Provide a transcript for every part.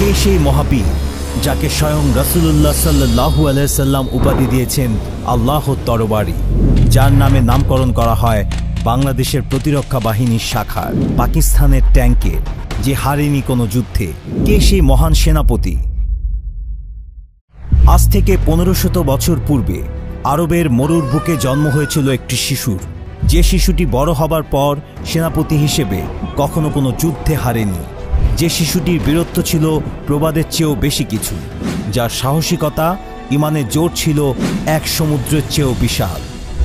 কে সেই মহাবীর যাকে স্বয়ং রসুল্লাহ সাল্লাহু আলাইসাল্লাম উপাধি দিয়েছেন আল্লাহ তরবারি যার নামে নামকরণ করা হয় বাংলাদেশের প্রতিরক্ষা বাহিনীর শাখার, পাকিস্তানের ট্যাঙ্কে যে হারেনি কোনো যুদ্ধে। কে সেই মহান সেনাপতি? আজ থেকে পনেরো শত বছর পূর্বে আরবের মরুর বুকে জন্ম হয়েছিল একটি শিশুর। যে শিশুটি বড় হবার পর সেনাপতি হিসেবে কখনো কোনো যুদ্ধে হারেনি। যে শিশুটির বীরত্ব ছিল প্রবাদের চেয়েও বেশি কিছু, যার সাহসিকতা, ইমানের জোর ছিল এক সমুদ্রের চেয়েও বিশাল।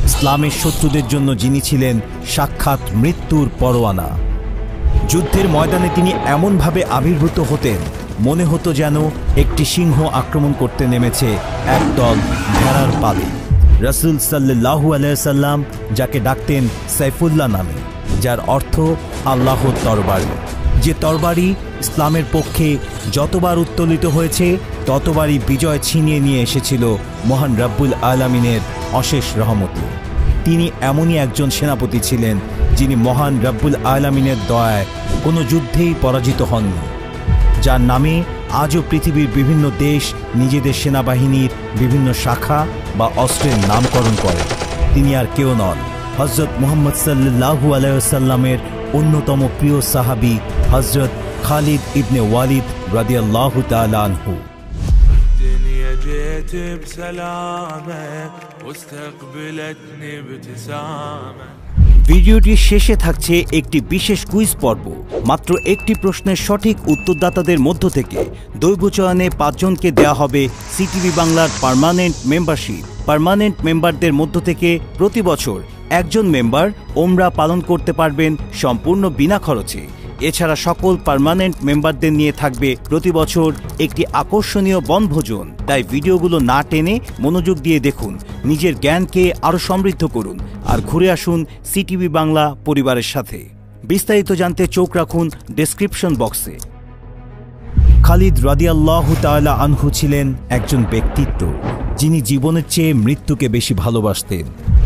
ইসলামের শত্রুদের জন্য যিনি ছিলেন সাক্ষাৎ মৃত্যুর পরোয়ানা। যুদ্ধের ময়দানে তিনি এমনভাবে আবির্ভূত হতেন, মনে হতো যেন একটি সিংহ আক্রমণ করতে নেমেছে একদল ভেড়ার পালে। রসুল সাল্লাহু আলাইসাল্লাম যাকে ডাকতেন সাইফুল্লাহ নামে, যার অর্থ আল্লাহর তরবারি যে তরবারি ইসলামের পক্ষে যতবার উত্তোলিত হয়েছে, ততবারই বিজয় ছিনিয়ে নিয়ে এসেছিল মহান রাব্বুল আলমিনের অশেষ রহমতে। তিনি এমনই একজন সেনাপতি ছিলেন, যিনি মহান রাব্বুল আলমিনের দয়ায় কোনো যুদ্ধেই পরাজিত হননি। যার নামে আজও পৃথিবীর বিভিন্ন দেশ নিজেদের সেনাবাহিনীর বিভিন্ন শাখা বা অস্ত্রের নামকরণ করে। তিনি আর কেউ নন হজরত মোহাম্মদ সাল্লাহু আলাইসাল্লামের অন্যতম প্রিয় সাহাবি হজরত খালিদ ইবনে ওয়ালিদ রাদিয়াল্লাহু তাআলা আনহু الدنيا جيت بسلامة واستقبلتني ابتسامة ভিডিওটির শেষে থাকছে একটি বিশেষ কুইজ পর্ব মাত্র একটি প্রশ্নের সঠিক উত্তরদাতাদের মধ্য থেকে দৈব চয়নে পাঁচজনকে দেওয়া হবে সিটিভি বাংলার পার্মানেন্ট মেম্বারশিপ পার্মানেন্ট মেম্বারদের মধ্য থেকে প্রতি বছর একজন মেম্বার ওমরা পালন করতে পারবেন সম্পূর্ণ বিনা খরচে। এছাড়া সকল পার্মানেন্ট মেম্বারদের নিয়ে থাকবে প্রতি বছর একটি আকর্ষণীয় বনভোজন। তাই ভিডিওগুলো না টেনে মনোযোগ দিয়ে দেখুন, নিজের জ্ঞানকে আরও সমৃদ্ধ করুন আর ঘুরে আসুন সিটিভি বাংলা পরিবারের সাথে। বিস্তারিত জানতে চোখ রাখুন ডেসক্রিপশন বক্সে। খালিদ রাদিয়াল্লাহু তাআলা আনহু ছিলেন একজন ব্যক্তিত্ব, যিনি জীবনের চেয়ে মৃত্যুকে বেশি ভালোবাসতেন।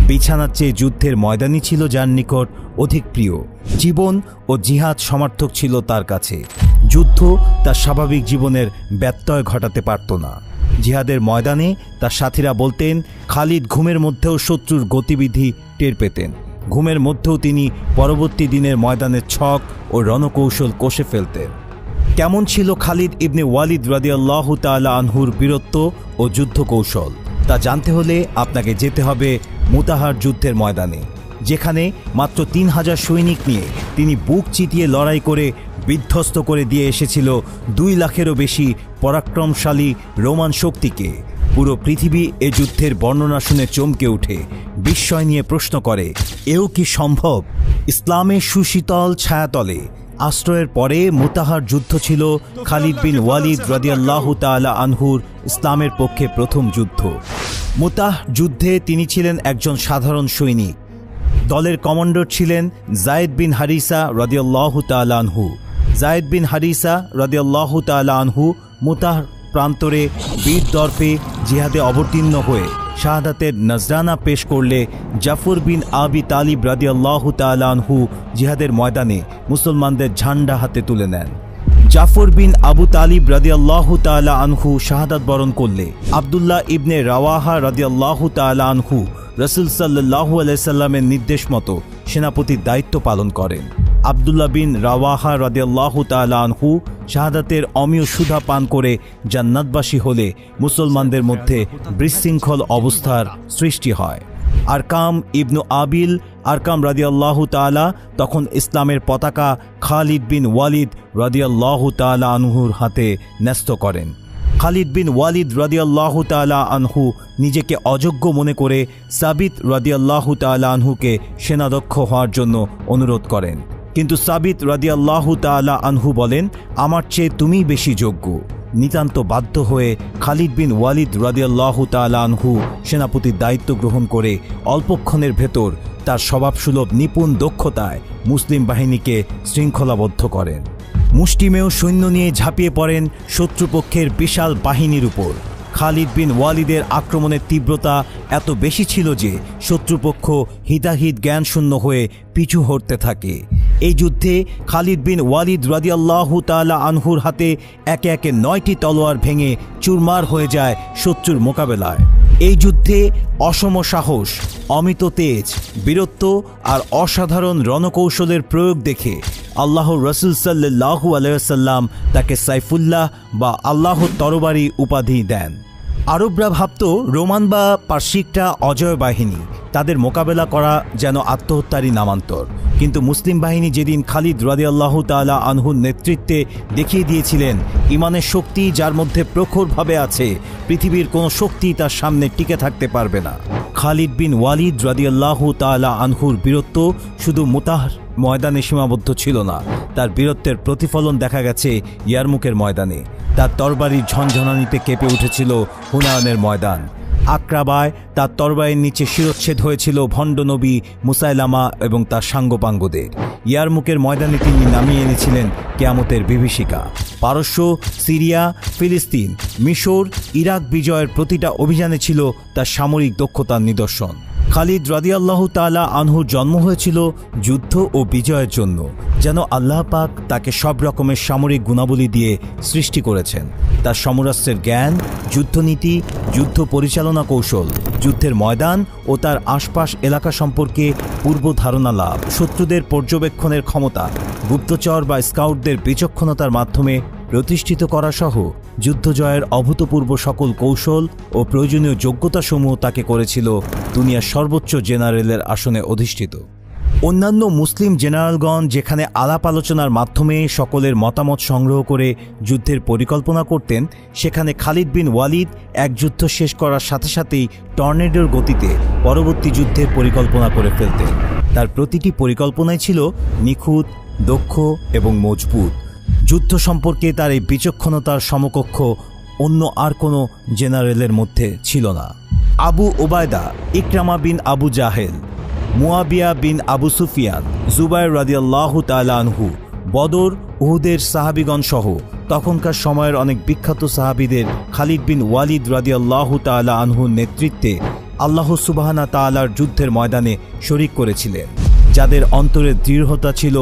বিছানার চেয়ে যুদ্ধের ময়দানই ছিল যার নিকট অধিক প্রিয়। জীবন ও জিহাদ সমার্থক ছিল তার কাছে। যুদ্ধ তার স্বাভাবিক জীবনের ব্যত্যয় ঘটাতে পারত না। জিহাদের ময়দানে তার সাথীরা বলতেন, খালিদ ঘুমের মধ্যেও শত্রুর গতিবিধি টের পেতেন। ঘুমের মধ্যেও তিনি পরবর্তী দিনের ময়দানের ছক ও রণকৌশল কষে ফেলতেন। কেমন ছিল খালিদ ইবনে ওয়ালিদ রাদিয়াল্লাহ তাআলা আনহুর বীরত্ব ও যুদ্ধ কৌশল তা জানতে হলে আপনাকে যেতে হবে মুতাহার যুদ্ধের ময়দানে, যেখানে মাত্র তিন হাজার সৈনিক নিয়ে তিনি বুক চিতিয়ে লড়াই করে বিধ্বস্ত করে দিয়ে এসেছিল দুই লাখেরও বেশি পরাক্রমশালী রোমান শক্তিকে। পুরো পৃথিবী এ যুদ্ধের বর্ণনা শুনে চমকে ওঠে বিস্ময় নিয়ে প্রশ্ন করে, এও কি সম্ভব? ইসলামের সুশীতল ছায়াতলে আশ্রয়ের পরে মুতাহার যুদ্ধ ছিল খালিদ বিন ওয়ালিদ রাদিয়াল্লাহ তাআলা আনহুর ইসলামের পক্ষে প্রথম যুদ্ধ। মুতাহ যুদ্ধে তিনি ছিলেন একজন সাধারণ সৈনিক। দলের কমান্ডার ছিলেন জায়েদ বিন হারিসা রদিয়াল্লাহ তাআলা আনহু। জায়েদ বিন হারিসা রদিয়াল্লাহ তাআলা আনহু মুতাহ প্রান্তরে বীর দর্পে জিহাদে অবতীর্ণ হয়ে শাহাদাতের নজরানা পেশ করলে জাফর বিন আবি তালিব রাদিয়াল্লাহ তাআলা আনহু জিহাদের ময়দানে মুসলমানদের ঝান্ডা হাতে তুলে নেন। জাফর বিন আবু তালিব রাদিয়াল্লাহ তাআলা আনহু শাহাদাত বরণ করলে আবদুল্লাহ ইবনে রাওয়াহা রাদিয়াল্লাহ তাআলা আনহু রসুল সাল্লাহু আলাইসাল্লামের নির্দেশ মতো সেনাপতির দায়িত্ব পালন করেন। আবদুল্লাহ বিন রাওয়াহা রাদিয়াল্লাহ তাআলা আনহু শাহাদাতের অমীয় সুধা পান করে জান্নাতবাসী হলে মুসলমানদের মধ্যে বিশৃঙ্খল অবস্থার সৃষ্টি হয়। আরকাম ইবনু আবিল, আরকাম রাদিয়াল্লাহু তাআলা তখন ইসলামের পতাকা খালিদ বিন ওয়ালিদ রাদিয়াল্লাহু তাআলা আনহুর হাতে ন্যস্ত করেন। খালিদ বিন ওয়ালিদ রাদিয়াল্লাহু তাআলা আনহু নিজেকে অযোগ্য মনে করে সাবিত রাদিয়াল্লাহু তালা আনহুকে সেনাধ্যক্ষ হওয়ার জন্য অনুরোধ করেন। কিন্তু সাবিত রাদিয়াল্লাহু তাআলা আনহু বলেন, আমার চেয়ে তুমিই বেশি যোগ্য। নিতান্ত বাধ্য হয়ে খালিদ বিন ওয়ালিদ রাদিয়াল্লাহু তাআলা আনহু সেনাপতির দায়িত্ব গ্রহণ করে অল্পক্ষণের ভেতর তার স্বভাবসুলভ নিপুণ দক্ষতায় মুসলিম বাহিনীকে শৃঙ্খলাবদ্ধ করেন। মুষ্টিমেয় সৈন্য নিয়ে ঝাঁপিয়ে পড়েন শত্রুপক্ষের বিশাল বাহিনীর উপর। খালিদ বিন ওয়ালিদের আক্রমণের তীব্রতা এত বেশি ছিল যে শত্রুপক্ষ হিতাহিত জ্ঞানশূন্য হয়ে পিছু হটতে থাকে। এই যুদ্ধে খালিদ বিন ওয়ালিদ রাদিয়াল্লাহু তালা আনহুর হাতে একে একে নয়টি তলোয়ার ভেঙে চুরমার হয়ে যায় শত্রুর মোকাবেলায়। এই যুদ্ধে অসম সাহস, অমিত তেজ, বীরত্ব আর অসাধারণ রণকৌশলের প্রয়োগ দেখে আল্লাহ রসুল সাল্লাহু আলাইসাল্লাম তাকে সাইফুল্লাহ বা আল্লাহর তরবারি উপাধি দেন। আরবরা ভাবত রোমান বা পার্শ্বিকটা অজয় বাহিনী। তাদের মোকাবেলা করা যেন আত্মহত্যারই নামান্তর। কিন্তু মুসলিম বাহিনী যেদিন খালিদ রাদিয়াল্লাহ তাআলা আনহুর নেতৃত্বে দেখিয়ে দিয়েছিলেন, ইমানের শক্তি যার মধ্যে প্রখরভাবে আছে, পৃথিবীর কোনো শক্তি তার সামনে টিকে থাকতে পারবে না। খালিদ বিন ওয়ালিদ রাদিয়াল্লাহু তাআলা আনহুর বীরত্ব শুধু মুতাহর ময়দানে সীমাবদ্ধ ছিল না। তার বীরত্বের প্রতিফলন দেখা গেছে ইয়ারমুকের ময়দানে। তার তরবারির ঝনঝনানিতে কেঁপে উঠেছিল হুনায়নের ময়দান। আক্রাবায় তার তরবারির নিচে শিরচ্ছেদ হয়েছিল ভণ্ড নবী মুসাইলামা এবং তার সাঙ্গপাঙ্গদের। ইয়ারমুকের ময়দানে তিনি নামিয়ে এনেছিলেন কেয়ামতের বিভীষিকা। পারস্য, সিরিয়া, ফিলিস্তিন, মিশর, ইরাক বিজয়ের প্রতিটা অভিযানে ছিল তার সামরিক দক্ষতার নিদর্শন। খালিদ রাদিয়াল্লাহু তাআলা আনহুর জন্ম হয়েছিল যুদ্ধ ও বিজয়ের জন্য, যেন আল্লাহ পাক তাকে সব রকমের সামরিক গুণাবলী দিয়ে সৃষ্টি করেছেন। তার সমরাস্ত্রের জ্ঞান, যুদ্ধনীতি, যুদ্ধ পরিচালনা কৌশল, যুদ্ধের ময়দান ও তার আশপাশ এলাকা সম্পর্কে পূর্ব ধারণা লাভ, শত্রুদের পর্যবেক্ষণের ক্ষমতা, গুপ্তচর বা স্কাউটদের বিচক্ষণতার মাধ্যমে প্রতিষ্ঠিত করা সহ যুদ্ধ জয়ের অভূতপূর্ব সকল কৌশল ও প্রয়োজনীয় যোগ্যতাসমূহ তাকে করেছিল দুনিয়ার সর্বোচ্চ জেনারেলের আসনে অধিষ্ঠিত। অন্যান্য মুসলিম জেনারেলগণ যেখানে আলাপ আলোচনার মাধ্যমে সকলের মতামত সংগ্রহ করে যুদ্ধের পরিকল্পনা করতেন, সেখানে খালিদ বিন ওয়ালিদ এক যুদ্ধ শেষ করার সাথে সাথেই টর্নেডোর গতিতে পরবর্তী যুদ্ধের পরিকল্পনা করে ফেলতেন। তার প্রতিটি পরিকল্পনাই ছিল নিখুঁত, দক্ষ এবং মজবুত। যুদ্ধ সম্পর্কে তার এই বিচক্ষণতার সমকক্ষ অন্য আর কোনো জেনারেলের মধ্যে ছিল না। আবু ওবায়দা ইকরামা বিন আবু জাহেল, মুয়াবিয়া বিন আবু সুফিয়ান, জুবাইর রাদিয়াল্লাহু তাআলা আনহু, বদর, উহুদের সাহাবিগণ সহ তখনকার সময়ের অনেক বিখ্যাত সাহাবিদের খালিদ বিন ওয়ালিদ রাদিয়াল্লাহু তাআলা আনহুর নেতৃত্বে আল্লাহ সুবাহানা তাআলার যুদ্ধের ময়দানে শরিক করেছিলেন, যাদের অন্তরের দৃঢ়তা ছিল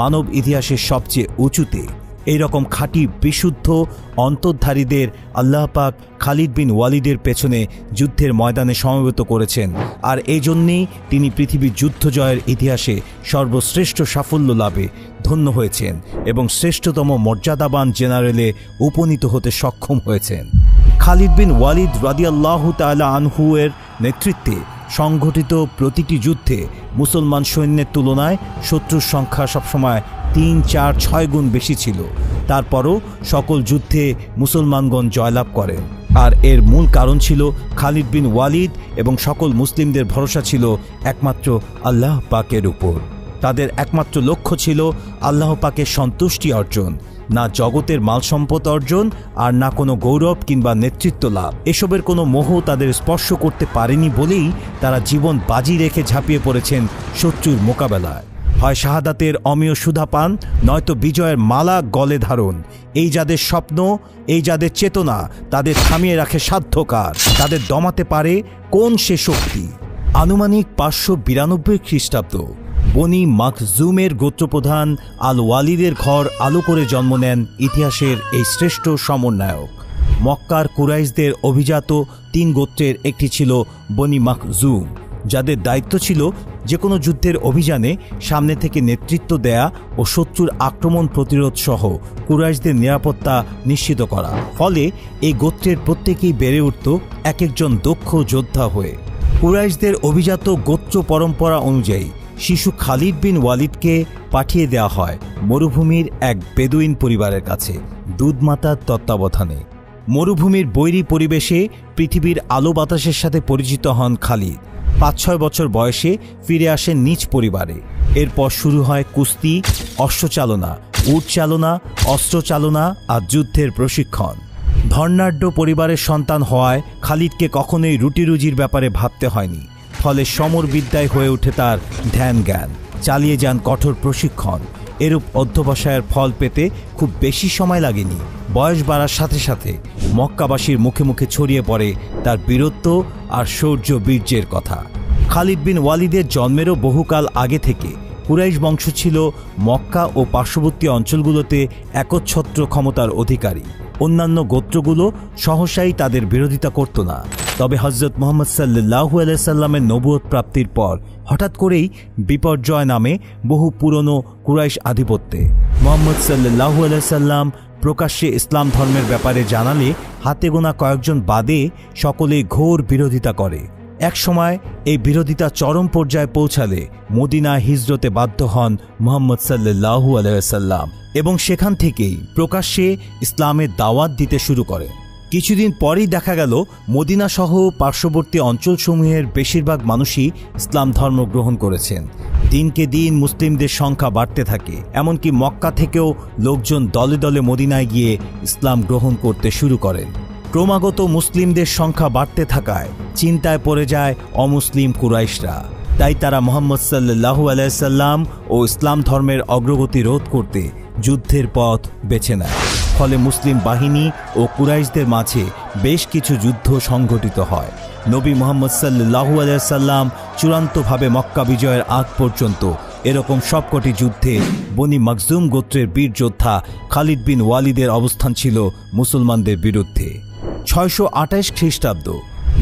মানব ইতিহাসের সবচেয়ে উঁচুতে। এই রকম খাঁটি, বিশুদ্ধ অন্তর্ধারীদের আল্লাহ পাক খালিদ বিন ওয়ালিদের পেছনে যুদ্ধের ময়দানে সমবেত করেছেন। আর এই জন্যেই তিনি পৃথিবীর যুদ্ধ জয়ের ইতিহাসে সর্বশ্রেষ্ঠ সাফল্য লাভে ধন্য হয়েছেন এবং শ্রেষ্ঠতম মর্যাদাবান জেনারেলে উপনীত হতে সক্ষম হয়েছেন। খালিদ বিন ওয়ালিদ রাদিয়াল্লাহু তাআলা আনহু এর নেতৃত্বে সংঘটিত প্রতিটি যুদ্ধে মুসলমান সৈন্যের তুলনায় শত্রুর সংখ্যা সবসময় তিন, চার, ছয় গুণ বেশি ছিল। তারপরও সকল যুদ্ধে মুসলমানগণ জয়লাভ করেন আর এর মূল কারণ ছিল খালিদ বিন ওয়ালিদ এবং সকল মুসলিমদের ভরসা ছিল একমাত্র আল্লাহ পাকের উপর। তাদের একমাত্র লক্ষ্য ছিল আল্লাহ পাকের সন্তুষ্টি অর্জন, না জগতের মাল সম্পদ অর্জন আর না কোনো গৌরব কিংবা নেতৃত্ব লাভ। এসবের কোনো মোহ তাদের স্পর্শ করতে পারেনি বলেই তারা জীবন বাজি রেখে ঝাঁপিয়ে পড়েছেন শত্রুর মোকাবেলায়। হয় শাহাদাতের অমীয় সুধা পান, নয়তো বিজয়ের মালা গলে ধারণ। এই যাদের স্বপ্ন, এই যাদের চেতনা, তাদের থামিয়ে রাখে সাধ্যকার। তাদের দমাতে পারে কোন সে শক্তি? আনুমানিক পাঁচশো বিরানব্বই খ্রিস্টাব্দ। বনি মাকজুমের গোত্রপ্রধান আল ওয়ালিদের ঘর আলো করে জন্ম নেন ইতিহাসের এই শ্রেষ্ঠ সমন্বয়ক। মক্কার কুরাইশদের অভিজাত তিন গোত্রের একটি ছিল বনি মাকজুম যাদের দায়িত্ব ছিল যে কোনো যুদ্ধের অভিযানে সামনে থেকে নেতৃত্ব দেয়া ও শত্রুর আক্রমণ প্রতিরোধ সহ কুরাইশদের নিরাপত্তা নিশ্চিত করা। ফলে এই গোত্রের প্রত্যেকেই বেড়ে উঠত এক একজন দক্ষ যোদ্ধা হয়ে। কুরাইশদের অভিজাত গোত্র পরম্পরা অনুযায়ী শিশু খালিদ বিন ওয়ালিদকে পাঠিয়ে দেওয়া হয় মরুভূমির এক বেদুইন পরিবারের কাছে, দুধমাতার তত্ত্বাবধানে। মরুভূমির বৈরী পরিবেশে পৃথিবীর আলো বাতাসের সাথে পরিচিত হন খালিদ। পাঁচ ছয় বছর বয়সে ফিরে আসেন নিজ পরিবারে। এরপর শুরু হয় কুস্তি, অশ্বচালনা উট চালনা অস্ত্র চালনা আর যুদ্ধের প্রশিক্ষণ। ধর্নাঢ্য পরিবারের সন্তান হওয়ায় খালিদকে কখনোই রুটি রুজির ব্যাপারে ভাবতে হয়নি, ফলে সমর বিদ্যায় হয়ে ওঠে তার ধ্যান জ্ঞান চালিয়ে যান কঠোর প্রশিক্ষণ। এরূপ অধ্যবসায়ের ফল পেতে খুব বেশি সময় লাগেনি। বয়স বাড়ার সাথে সাথে মক্কাবাসীর মুখে মুখে ছড়িয়ে পড়ে তার বীরত্ব আর শৌর্য বীর্যের কথা। খালিদ বিন ওয়ালিদের জন্মেরও বহুকাল আগে থেকে কুরাইশ বংশ ছিল মক্কা ও পার্শ্ববর্তী অঞ্চলগুলোতে একচ্ছত্র ক্ষমতার অধিকারী। অন্যান্য গোত্রগুলো সহসাই তাদের বিরোধিতা করত না। তবে হজরত মোহাম্মদ সাল্লু আলাইসাল্লামের নবুয়ত প্রাপ্তির পর হঠাৎ করেই বিপর্যয় নামে বহু পুরনো কুরাইশ আধিপত্যে। মোহাম্মদ সাল্লাহু আলাইসাল্লাম প্রকাশ্যে ইসলাম ধর্মের ব্যাপারে জানালে হাতে গোনা কয়েকজন বাদে সকলে ঘোর বিরোধিতা করে। একসময় এই বিরোধিতা চরম পর্যায়ে পৌঁছালে মদিনা হিজরতে বাধ্য হন মোহাম্মদ সাল্লাহু আলাইসাল্লাম এবং সেখান থেকেই প্রকাশ্যে ইসলামের দাওয়াত দিতে শুরু করেন কিছুদিন পরেই দেখা গেল মদিনা সহ পার্শ্ববর্তী অঞ্চলসমূহের বেশিরভাগ মানুষই ইসলাম ধর্ম গ্রহণ করেছেন। দিনকে দিন মুসলিমদের সংখ্যা বাড়তে থাকে, এমনকি মক্কা থেকেও লোকজন দলে দলে মদিনায় গিয়ে ইসলাম গ্রহণ করতে শুরু করেন। ক্রমাগত মুসলিমদের সংখ্যা বাড়তে থাকায় চিন্তায় পড়ে যায় অমুসলিম কুরাইশরা। তাই তারা মোহাম্মদ সাল্লাহু আলাইসাল্লাম ও ইসলাম ধর্মের অগ্রগতি রোধ করতে যুদ্ধের পথ বেছে নেয়। ফলে মুসলিম বাহিনী ও কুরাইশদের মাঝে বেশ কিছু যুদ্ধ সংঘটিত হয়। নবী মোহাম্মদ সাল্লাহু আলাইসাল্লাম চূড়ান্তভাবে মক্কা বিজয়ের আগ পর্যন্ত এরকম সবকটি যুদ্ধে বনি মখজুম গোত্রের বীর যোদ্ধা খালিদ বিন ওয়ালিদের অবস্থান ছিল মুসলমানদের বিরুদ্ধে। ছয়শো আঠাশ খ্রিস্টাব্দ।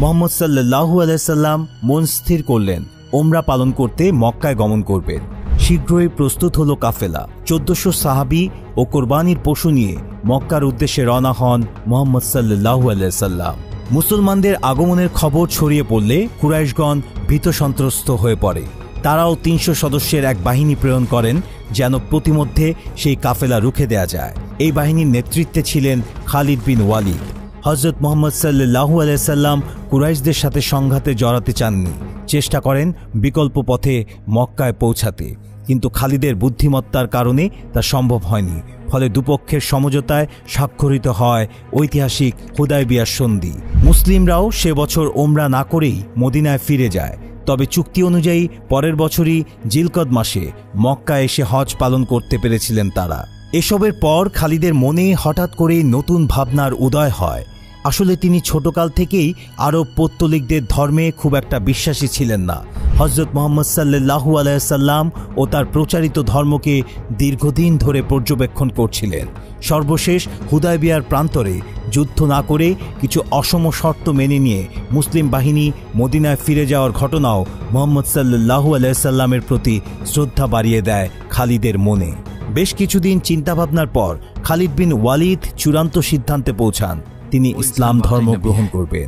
মোহাম্মদ সাল্লাহু আলাইসাল্লাম মন স্থির করলেন। ওমরা পালন করতে মক্কায় গমন করবেন। শীঘ্রই প্রস্তুত হলো কাফেলা। চোদ্দশো সাহাবি ও কোরবানির পশু নিয়ে মক্কার উদ্দেশ্যে রওনা হন মোহাম্মদ সাল্লাহু আলাইসাল্লাম মুসলমানদের আগমনের খবর ছড়িয়ে পড়লে কুরাইশগণ ভীত সন্ত্রস্ত হয়ে পড়ে। তারাও তিনশো সদস্যের এক বাহিনী প্রেরণ করেন, যেন প্রতিমধ্যে সেই কাফেলা রুখে দেয়া যায়। এই বাহিনীর নেতৃত্বে ছিলেন খালিদ বিন ওয়ালিদ। হজরত মোহাম্মদ সাল্লাহু আলাইসাল্লাম কুরাইশদের সাথে সংঘাতে জড়াতে চাননি। চেষ্টা করেন বিকল্প পথে মক্কায় পৌঁছাতে। কিন্তু খালিদের বুদ্ধিমত্তার কারণে তা সম্ভব হয়নি। ফলে দুপক্ষের সমঝোতায় স্বাক্ষরিত হয় ঐতিহাসিক হুদায়বিয়ার সন্ধি। মুসলিমরাও সে বছর ওমরা না করেই মদিনায় ফিরে যায়। তবে চুক্তি অনুযায়ী পরের বছরই জিলকদ মাসে মক্কা এসে হজ পালন করতে পেরেছিলেন তারা। এসবের পর খালিদের মনে হঠাৎ করেই নতুন ভাবনার উদয় হয়। আসলে তিনি ছোটকাল থেকেই আরব পত্তলিকদের ধর্মে খুব একটা বিশ্বাসী ছিলেন না। হজরত মোহাম্মদ সাল্লাহু আলাইসাল্লাম ও তার প্রচারিত ধর্মকে দীর্ঘদিন ধরে পর্যবেক্ষণ করছিলেন। সর্বশেষ হুদায়বিয়ার প্রান্তরে যুদ্ধ না করে কিছু অসম শর্ত মেনে নিয়ে মুসলিম বাহিনী মদিনায় ফিরে যাওয়ার ঘটনাও মোহাম্মদ সাল্লাহু আলাইসাল্লামের প্রতি শ্রদ্ধা বাড়িয়ে দেয় খালিদের মনে। বেশ কিছুদিন চিন্তাভাবনার পর খালিদ বিন ওয়ালিদ চূড়ান্ত সিদ্ধান্তে পৌঁছান। তিনি ইসলাম ধর্ম গ্রহণ করবেন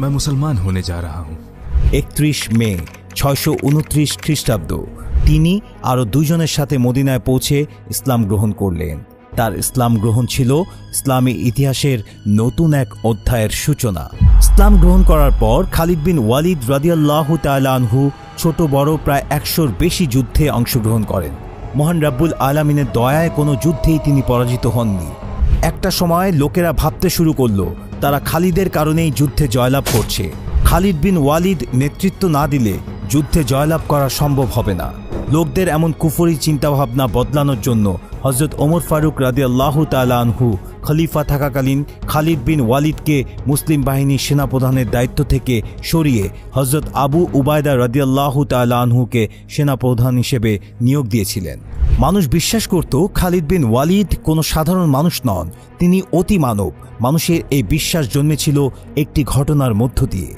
मैं मुसलमान होने जा रहा हूँ একত্রিশ মে ছয়শো উনত্রিশ খ্রিস্টাব্দ তিনি আরও দুজনের সাথে মদিনায় পৌঁছে ইসলাম গ্রহণ করলেন তার ইসলাম গ্রহণ ছিল ইসলামী ইতিহাসের নতুন এক অধ্যায়ের সূচনা ইসলাম গ্রহণ করার পর খালিদ বিন ওয়ালিদ রাদিয়াল্লাহু তাআলা আনহু ছোট বড় প্রায় একশোর বেশি যুদ্ধে অংশগ্রহণ করেন মহান রাব্বুল আলামিনের দয়ায় কোনো যুদ্ধেই তিনি পরাজিত হননি একটা সময় লোকেরা ভাবতে শুরু করল, তারা খালিদের কারণেই যুদ্ধে জয়লাভ করছে। খালিদ বিন ওয়ালিদ নেতৃত্ব না দিলে যুদ্ধে জয়লাভ করা সম্ভব হবে না। লোকদের এমন কুফরি চিন্তাভাবনা বদলানোর জন্য হজরত ওমর ফারুক রাদি আল্লাহ আনহু খলিফা থাকাকালীন খালিদ বিন ওয়ালিদকে মুসলিম বাহিনীর সেনাপ্রধানের দায়িত্ব থেকে সরিয়ে হজরত আবু উবায়দা রাদিয়াল্লাহ তালা আনহুকে সেনাপ্রধান হিসেবে নিয়োগ দিয়েছিলেন। মানুষ বিশ্বাস করত খালিদ বিন ওয়ালিদ কোনো সাধারণ মানুষ নন, তিনি অতি মানব। মানুষের এই বিশ্বাস জন্মেছিল একটি ঘটনার মধ্য দিয়ে।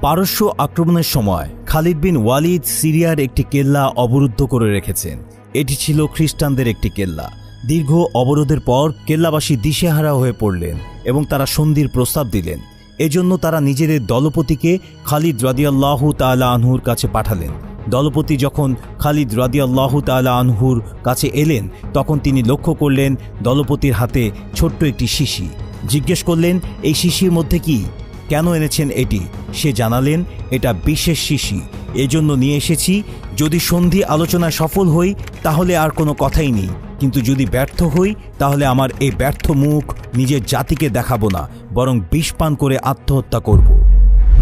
পারস্য আক্রমণের সময় খালিদ বিন ওয়ালিদ সিরিয়ার একটি কেল্লা অবরুদ্ধ করে রেখেছেন। এটি ছিল খ্রিস্টানদের একটি কেল্লা। দীর্ঘ অবরোধের পর কেল্লাবাসী দিশেহারা হয়ে পড়লেন এবং তারা সন্ধির প্রস্তাব দিলেন। এজন্য তারা নিজেদের দলপতিকে খালিদ রাদিয়াল্লাহু তাআলা আনহুর কাছে পাঠালেন। দলপতি যখন খালিদ রাদিয়াল্লাহু তাআলা আনহুর কাছে এলেন, তখন তিনি লক্ষ্য করলেন দলপতির হাতে ছোট্ট একটি শিশি। জিজ্ঞেস করলেন, এই শিশির মধ্যে কি? কেন এনেছেন এটি? সে জানালেন, এটা বিশেষ শিশি। এজন্য নিয়ে এসেছি, যদি সন্ধি আলোচনায় সফল হই, তাহলে আর কোনো কথাই নেই। কিন্তু যদি ব্যর্থ হই, তাহলে আমার এই ব্যর্থ মুখ নিজের জাতিকে দেখাবো না, বরং বিষ পান করে আত্মহত্যা করব।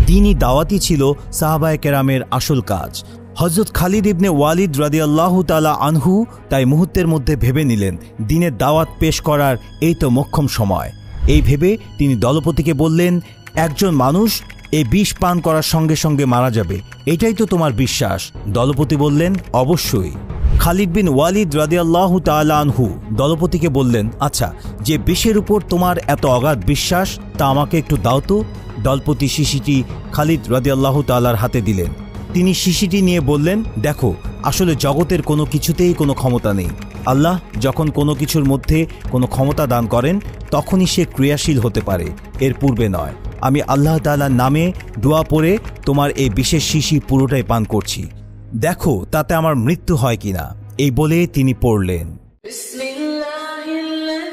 দিনই দাওয়াতি ছিল সাহাবায় কেরামের আসল কাজ। হজরত খালিদ ইবনে ওয়ালিদ রাদিয়াল্লাহ তালা আনহু তাই মুহূর্তের মধ্যে ভেবে নিলেন, দিনের দাওয়াত পেশ করার এই তো মক্ষম সময়। এই ভেবে তিনি দলপতিকে বললেন একজন মানুষ এই বিষ পান করার সঙ্গে সঙ্গে মারা যাবে। এটাই তো তোমার বিশ্বাস। দলপতি বললেন, অবশ্যই। খালিদ বিন ওয়ালিদ রাদিয়াল্লাহ আনহু দলপতিকে বললেন আচ্ছা যে বিষের উপর তোমার এত অগাধ বিশ্বাস, তা আমাকে একটু দাও তো। দলপতি শিশিটি খালিদ রাদিয়াল্লাহ তালার হাতে দিলেন। তিনি শিশিটি নিয়ে বললেন, দেখো, আসলে জগতের কোনো কিছুতেই কোনো ক্ষমতা নেই। আল্লাহ যখন কোনো কিছুর মধ্যে কোনো ক্ষমতা দান করেন, তখনই সে ক্রিয়াশীল হতে পারে। এর পূর্বে নয়। আমি আল্লাহ তাআলার নামে দোয়া পড়ে তোমার এই বিশেষ শিশি পুরোটাই পান করছি দেখো তাতে আমার মৃত্যু হয় কিনা এই বলে তিনি পড়লেন بسم الله الذي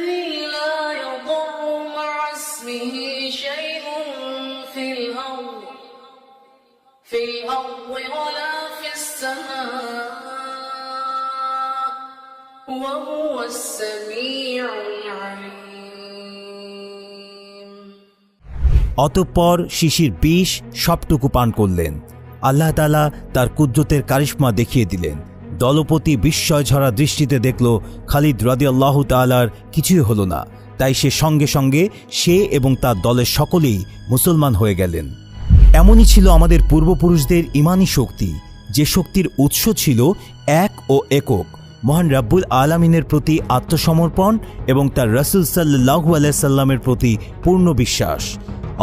অতঃপর শিশির বিষ সবটুকু পান করলেন। আল্লাহ তালা তার কুদ্রতের কারিশ্মা দেখিয়ে দিলেন। দলপতি বিস্ময় ঝরা দৃষ্টিতে দেখল, খালিদ রাদিয়াল্লাহ তালার কিছুই হলো না। তাই সে সঙ্গে সঙ্গে সে এবং তার দলের সকলেই মুসলমান হয়ে গেলেন। এমনই ছিল আমাদের পূর্বপুরুষদের ইমানি শক্তি। যে শক্তির উৎস ছিল এক ও একক। মহান রাব্বুল আলামিনের প্রতি আত্মসমর্পণ এবং তার রসুল সাল্লাহু আলাইসাল্লামের প্রতি পূর্ণ বিশ্বাস।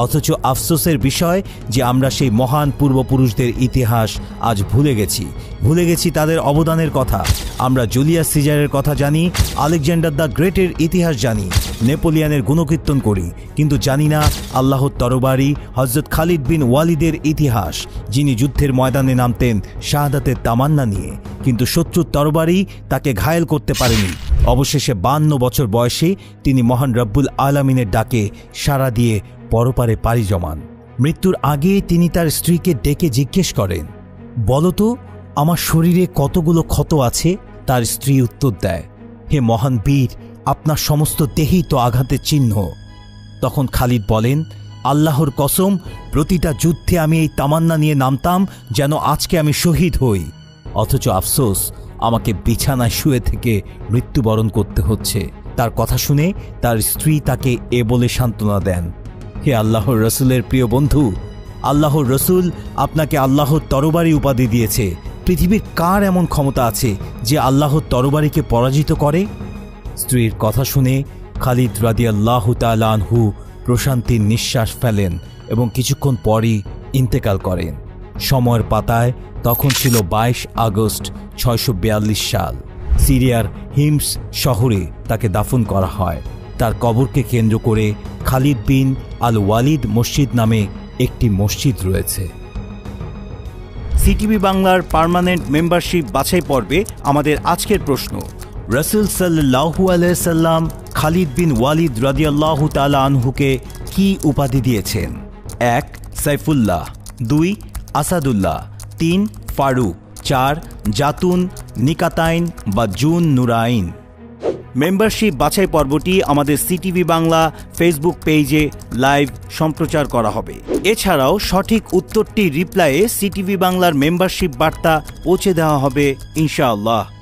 অথচ আফসোসের বিষয় যে আমরা সেই মহান পূর্বপুরুষদের ইতিহাস আজ ভুলে গেছি। ভুলে গেছি তাদের অবদানের কথা। আমরা জুলিয়াস সিজারের কথা জানি, আলেকজান্ডার দ্য গ্রেটের ইতিহাস জানি, নেপোলিয়ানের গুণকীর্তন করি, কিন্তু জানি না আল্লাহর তরবারি হজরত খালিদ বিন ওয়ালিদের ইতিহাস, যিনি যুদ্ধের ময়দানে নামতেন শাহাদাতের তামান্না নিয়ে। কিন্তু শত্রুর তরবারি তাকে ঘায়েল করতে পারেনি। অবশেষে বান্ন বছর বয়সে তিনি মহান রব্বুল আলামিনের ডাকে সাড়া দিয়ে পরপারে পাড়ি জমান। মৃত্যুর আগে তিনি তার স্ত্রীকে ডেকে জিজ্ঞেস করেন বলতো আমার শরীরে কতগুলো ক্ষত আছে? তার স্ত্রী উত্তর দেয়, হে মহান বীর, আপনার সমস্ত দেহেই তো আঘাতের চিহ্ন। তখন খালিদ বলেন, আল্লাহর কসম, প্রতিটা যুদ্ধে আমি এই তামান্না নিয়ে নামতাম যেন আজকে আমি শহীদ হই। অথচ আফসোস, আমাকে বিছানায় শুয়ে থেকে মৃত্যুবরণ করতে হচ্ছে। তার কথা শুনে তার স্ত্রী তাকে এ বলে সান্ত্বনা দেন হে আল্লাহর রসুলের প্রিয় বন্ধু, আল্লাহর রসুল আপনাকে আল্লাহর তরবারি উপাধি দিয়েছে। পৃথিবীর কার এমন ক্ষমতা আছে যে আল্লাহর তরবারিকে পরাজিত করে? স্ত্রীর কথা শুনে খালিদ রাদিয়াল্লাহ আনহু প্রশান্তির নিঃশ্বাস ফেলেন এবং কিছুক্ষণ পরই ইন্তেকাল করেন। সময়ের পাতায় তখন ছিল বাইশ আগস্ট ছয়শো বিয়াল্লিশ সাল। সিরিয়ার হিমস শহরে তাকে দাফন করা হয়। তার কবরকে কেন্দ্র করে খালিদ বিন আল ওয়ালিদ মসজিদ নামে একটি মসজিদ রয়েছে। সিটিভি বাংলার পার্মানেন্ট মেম্বারশিপ বাছাই পর্বে আমাদের আজকের প্রশ্ন। রসুল সাল্লাহু আলাইসাল্লাম খালিদ বিন ওয়ালিদ রাদিয়াল্লাহু তালা আনহুকে কি উপাধি দিয়েছেন? এক সাইফুল্লাহ। দুই আসাদুল্লাহ। তিন ফারুক। চার জাতুন নিকাতাইন বা জুন নুরাইন। মেম্বারশিপ বাছাই পর্বটি আমাদের সিটিভি বাংলা ফেসবুক পেজে লাইভ সম্প্রচার করা হবে। এছাড়াও সঠিক উত্তরটি রিপ্লাইয়ে সিটিভি বাংলার মেম্বারশিপ বার্তা পৌঁছে দেওয়া হবে, ইনশাআল্লাহ।